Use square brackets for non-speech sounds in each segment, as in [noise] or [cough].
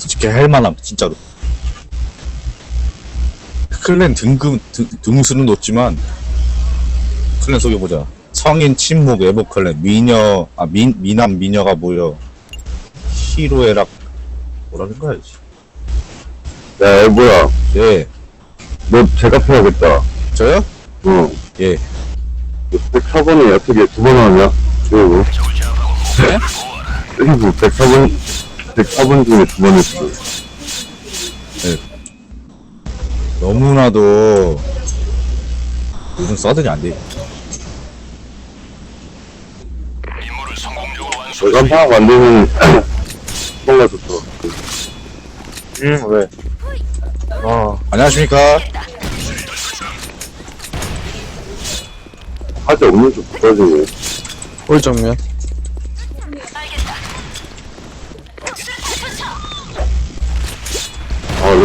솔직히 할만함 진짜로 클랜 등급 등, 등수는 높지만 클랜 속여보자 성인 침묵 에버 클랜 미녀 아 미, 미남 미녀가 모여 히로에락 뭐라는 거야 이제 야, 뭐야. 예 너 제가 패야겠다. 저요? 어. 예 104번이 어떻게 두 번 하냐? 그리고. 네? [laughs] 그리고 104번, 104번 중에 두 번 했어. 너무나도 요즘 써더니 안돼 내가 한 파악 안 되면, 뭔가 좋다. 응, 왜? 아, 안녕하십니까 하자 없는 좀 부러지네. 올 정면.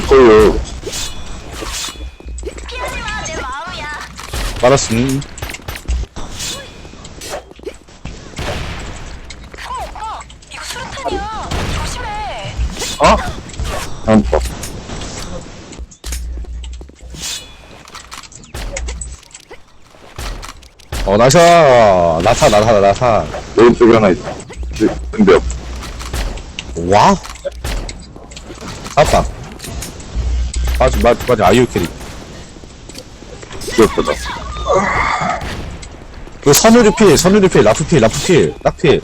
걸려. 빨았음 이거 수류탄이야. 조심해. 한 번. 어 나샤 나타 나타 나타 왼쪽에 하나 있어. 근데, 와우 아빠 빠지 빠지 빠지 아이유 캐리 귀엽다. 그 선우리 필 선우리 필 라프 필 라프 필 딱 필.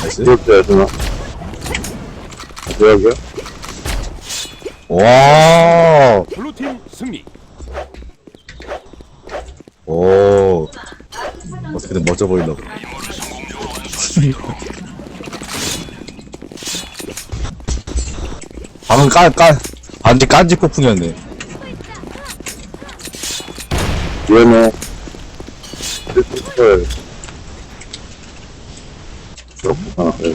나이스 귀엽다, 야준아. 뭐야, 뭐야? 와 블루팀 승리. 오 어떻게든 멋져 보이려고 [laughs] 방금 깐, 깐, 반지 깐지 폭풍이었네 위험해. 스피커. 아, 네.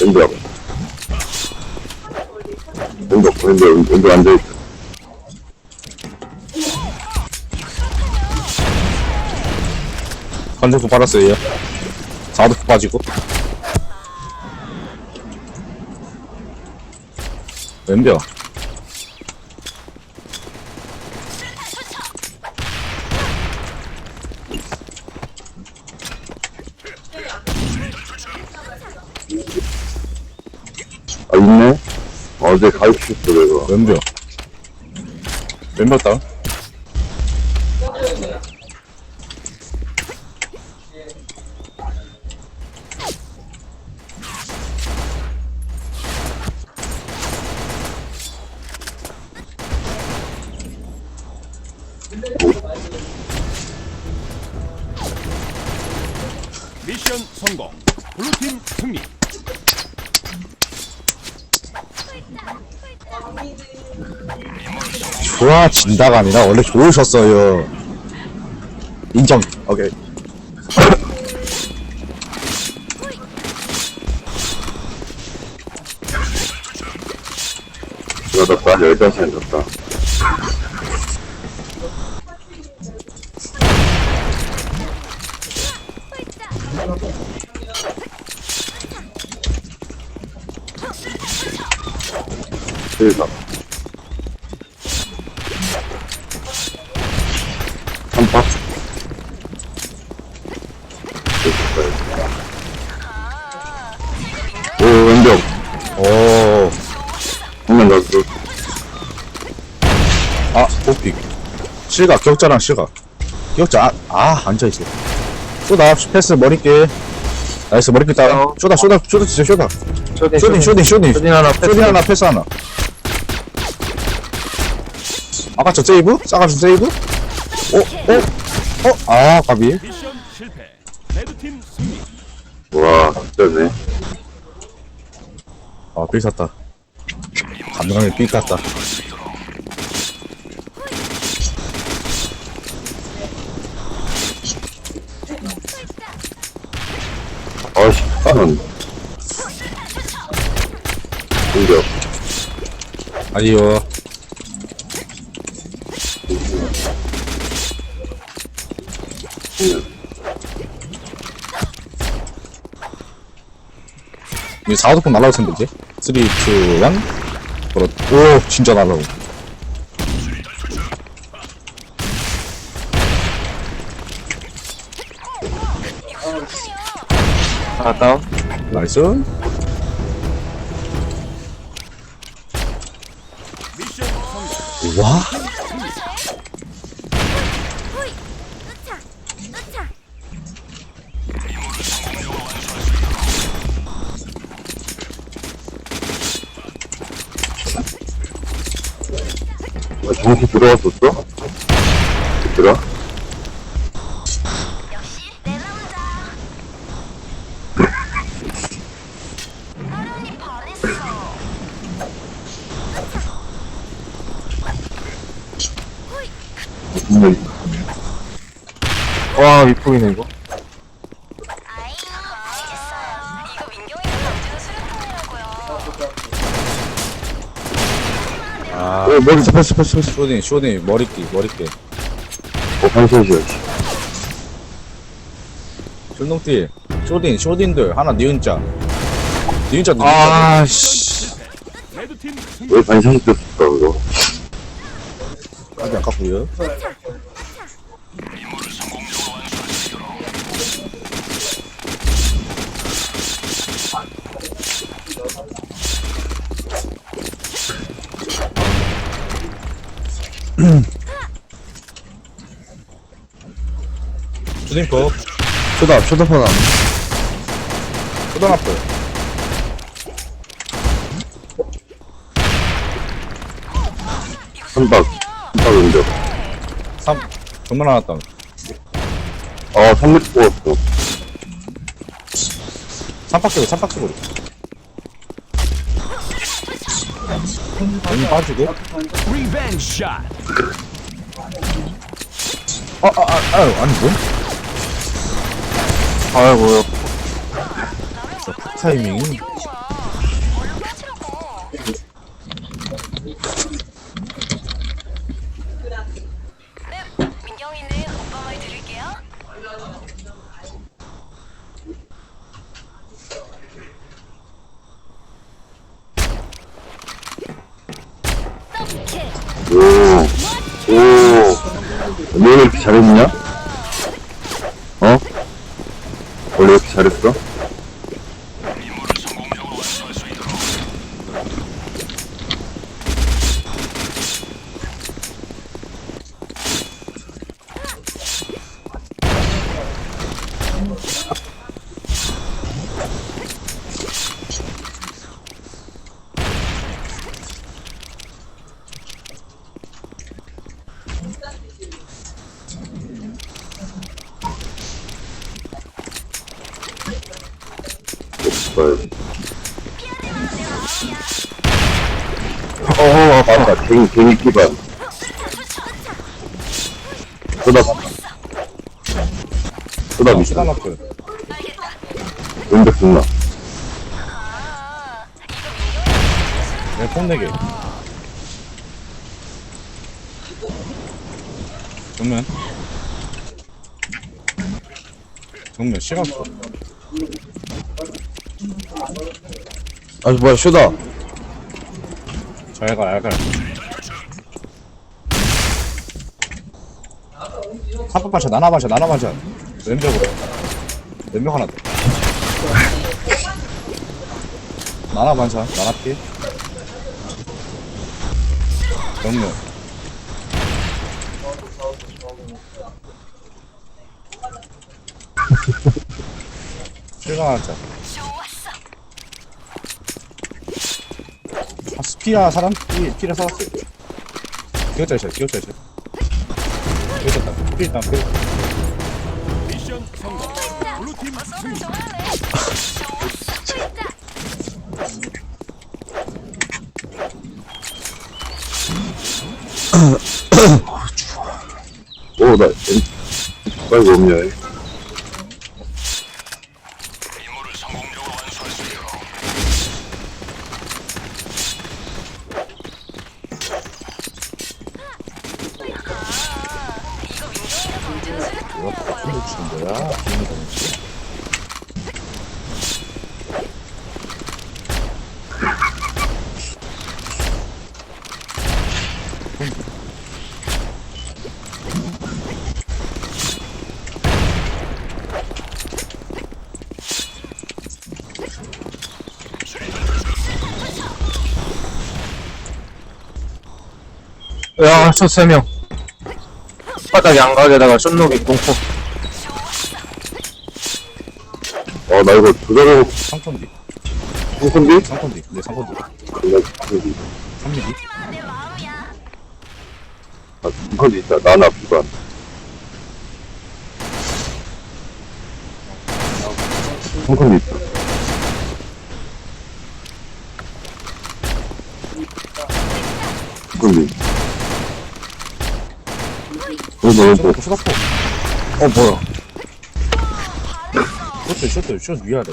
왼쪽. 왼쪽, 왼쪽, 왼쪽 앉아있어. 컨셉도 빨았어요 사도 빠지고 왼벽 아, 있네? 어제 가르쳤어, 내가. 왼벽 왼벽 다운 좋아진다가 아니라 원래 좋으셨어요. 인정. 오케이. 들어갔다, 열다시 앉았다. 한박. 오, 왼쪽. 오 한명 넣었어. 아, 오픽. 실각, 격자랑 실각. 격자, 아, 아, 앉아있어. 쏘다, 패스, 머리깨. 나이스, 머리깨 따라. 쏘다, 쏘다, 쏘다, 진짜 쏘다. 쇼딩, 쇼딩, 쇼딩, 쇼딩. 쇼딩 하나 패스. 쇼딩 하나, 패스 하나. 아까 저 세이브? 싸가지 세이브? 어, 어, 어, 아, 가비. 미션 실패. 레드팀 승리. 와, 진짜네. 아, 삐 샀다. 감당에 삐 깠다. 아씨, 는 공격. 아니요. 이제 4도폰 날라올 텐데, 이제. 3, 2, 1. 그렇, 오, 진짜 날라오. 하나 다운. 나이스. 와. 아, 정시 들어왔었어? 들어? 역시 내 남자. 하루니 반했어. 정말 와, 이쁘이네, 이거. 아, 어, 머리 패스, 패스, 패스. 쇼딘, 쇼딘, 머리띠, 머리띠. 어, 반샷이야. 쇼농띠, 쇼딘, 쇼딘들. 하나 니은자. 니은자, 니은자. 아, 씨. 레드팀 승리. 왜 반샷이 됐을까, 그거? 아직 아깝고요 주딩퍼, 쇼다, 쇼다폰 안. 초등학교. 선박, 선박 운전. 3, 정말 하나 다운. 아, 3m 뽑았어. 삼박스로, 삼박스로. 너무 빠지고. 리벤지 샷. 아, 아, 아, 아유, 아니, 뭔? 아이고요. 저 타이밍이. 잘했어? 갱, 갱이 기반. 쏟아, 쏟아 미션. 초등학교. 왼벽 존나. 아, 이거 민경이가 던지는 내 폰내게. 정면. 정면, 시각도. 아, 뭐야, 쇼다. 잘 가, 잘 가. 한번 반샷, 나나 반샷, 나나 반샷. 왼벽으로. 왼벽 하나 더. 나나 반샷, 나나 피. 정면. 실감하자. [laughs] 아, 스피야 사람? 피, 피를 살았어. 기어짜 있어, 기어짜 있어. 기 일단, 피. 미션 성공. 블루팀 승리. 진짜. 오, 나, 빨리 없냐. 야, 저세 명. 바닥 양각에다가 쫀록이 공포. 어, 나 이거 조절하고 상권비. 공포인데? 상권비. 네, 3mm. 내 마음이야. 아, 이건 있다. 나나 부관. 공포인데 있다. 공포인데. 여기, 여기, 쇼다포. 어 뭐야 쇼트, 쇼트, 쇼트 위아래.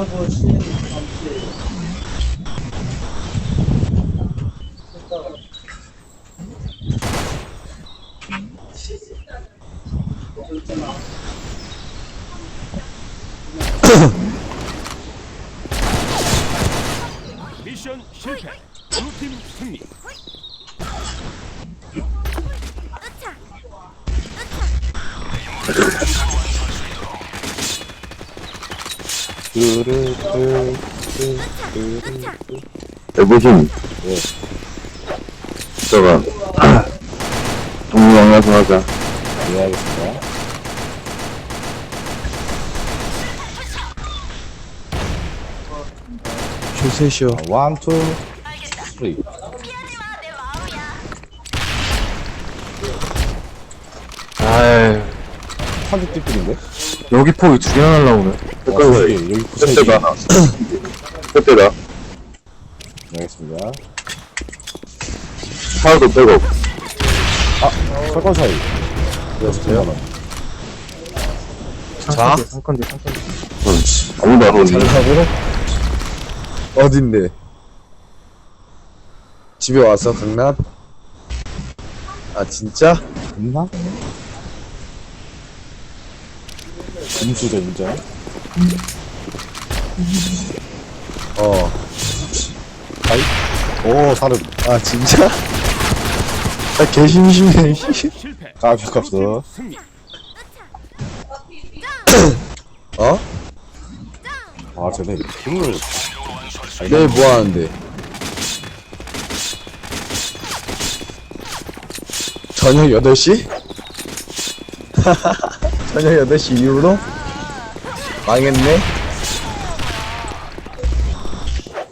미 해보신. 예. 이따가, 동물 왕야서 하자. 네, 알겠습니다. 조셋이요 아, 원, 투, 쓰리. 피하지 마, 내 마음이야. 아이, 한국 띠뿔인데? 여기 폭이 두 개나 날라오네. 와, 두 개, 여기 부서지. 그때다 하나. 네, 알겠습니다. 하나도 빼고. 설건 사이. 여보세요? 자 아무도 안 오니. 잘하고 어딘데 집에 와서 강남 아 진짜 있나? 음수저 인정. 어 오, 사름. 아 진짜? 아 개심심해 실패. 까비 값어. 블루팀 승리. 어? 아, 쟤네 힘을. 내일 뭐 하는데? 저녁 8시? [laughs] 저녁 8시 이후로? 망했네?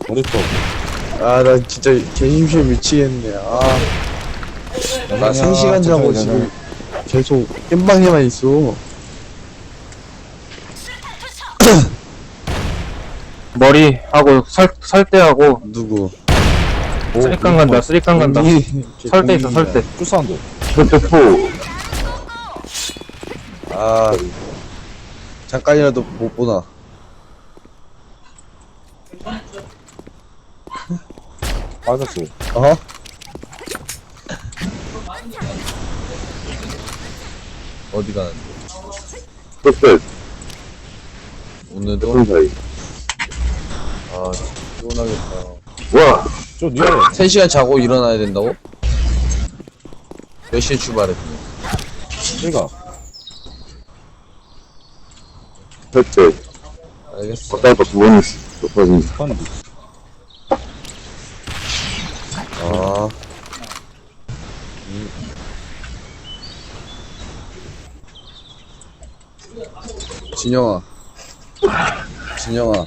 머리통. 아, 나 진짜 개심심해 미치겠네. 아, 나 3시간 자고 지금 계속 겜방에만 있어. [coughs] 머리 하고 설, 설대하고 누구? 쓰리깡 간다, 쓰리깡 간다. 설대 있어, 설대. 쭈사운드. 설대포. 아, 잠깐이라도 못 보나. 빠졌어. 어? 어디 가는데? 설대. 오늘도? 그 사이. 아, 피곤하겠다. 와, 저 위아래. 3시간 자고 일어나야 된다고? 몇 시에 출발했어? 얘가. 설대. 알겠어. 걷다 가 두 번이 높아진. 아. 진영아. 진영아.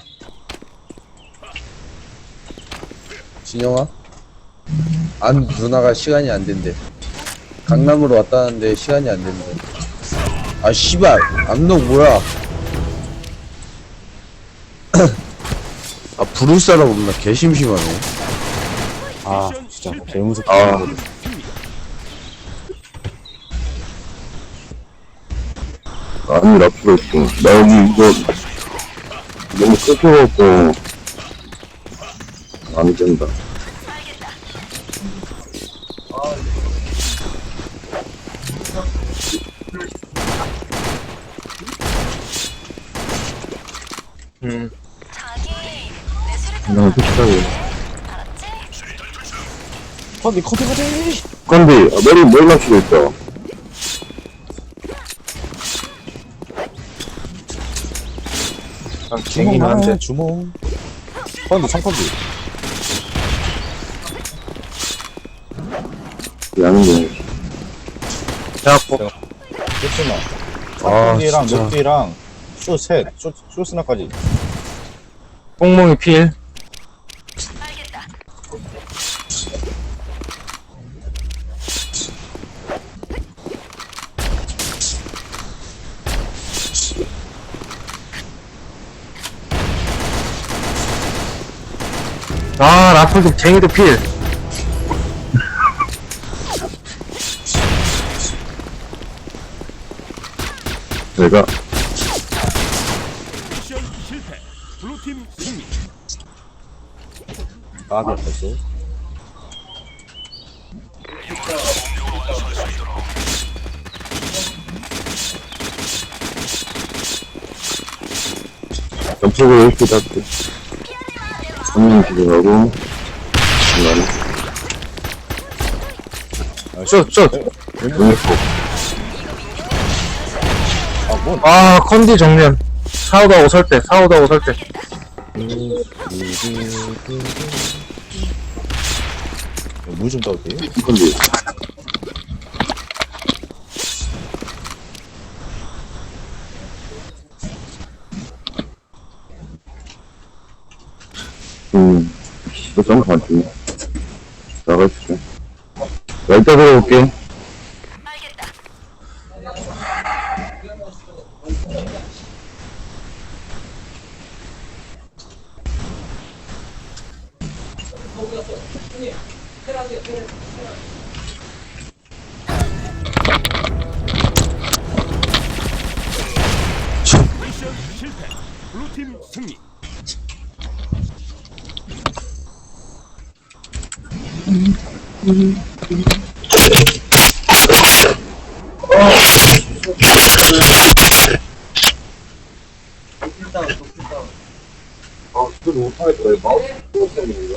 진영아? 안, 누나가 시간이 안 된대. 강남으로 왔다는데 시간이 안 된대. 아, 씨발. 암록 뭐야? 부를 사람 없나? 개심심하네. 아 진짜 제일 무섭다. 아. 아니 나 필요 했어. 나 여기 이거 너무 끄끄럽고 안 된다. 음. 나. 알았지? 컨디 컨디 컨디 건디, 머리, 머리 맞추고 있어. 난 쟁이는 한데. 주몽 컨디 창컨디 야는데. 해갖고, 쇼스나. 아, 랑 진짜. 녹디랑 쇼셋, 쇼, 쇼스나까지. 뽕몽이 필. 아, 라플도 쟁이도 필. 내가 미션 실패. 블루팀 승리. 아, 됐어. 점속으로 이렇게 잡고. 한명 기둥하고, 중간에. 슛, 슛! 용했고. 아, 뭔. 아, 컨디 정면. 사오다 오설 때, 사오다 오설 때. 물좀 떠도 돼? 컨디. 음, 너 정확 맞지? 나가있어. 나 이따 들어올게. 알겠다. 미션 실패. 블루팀 승리.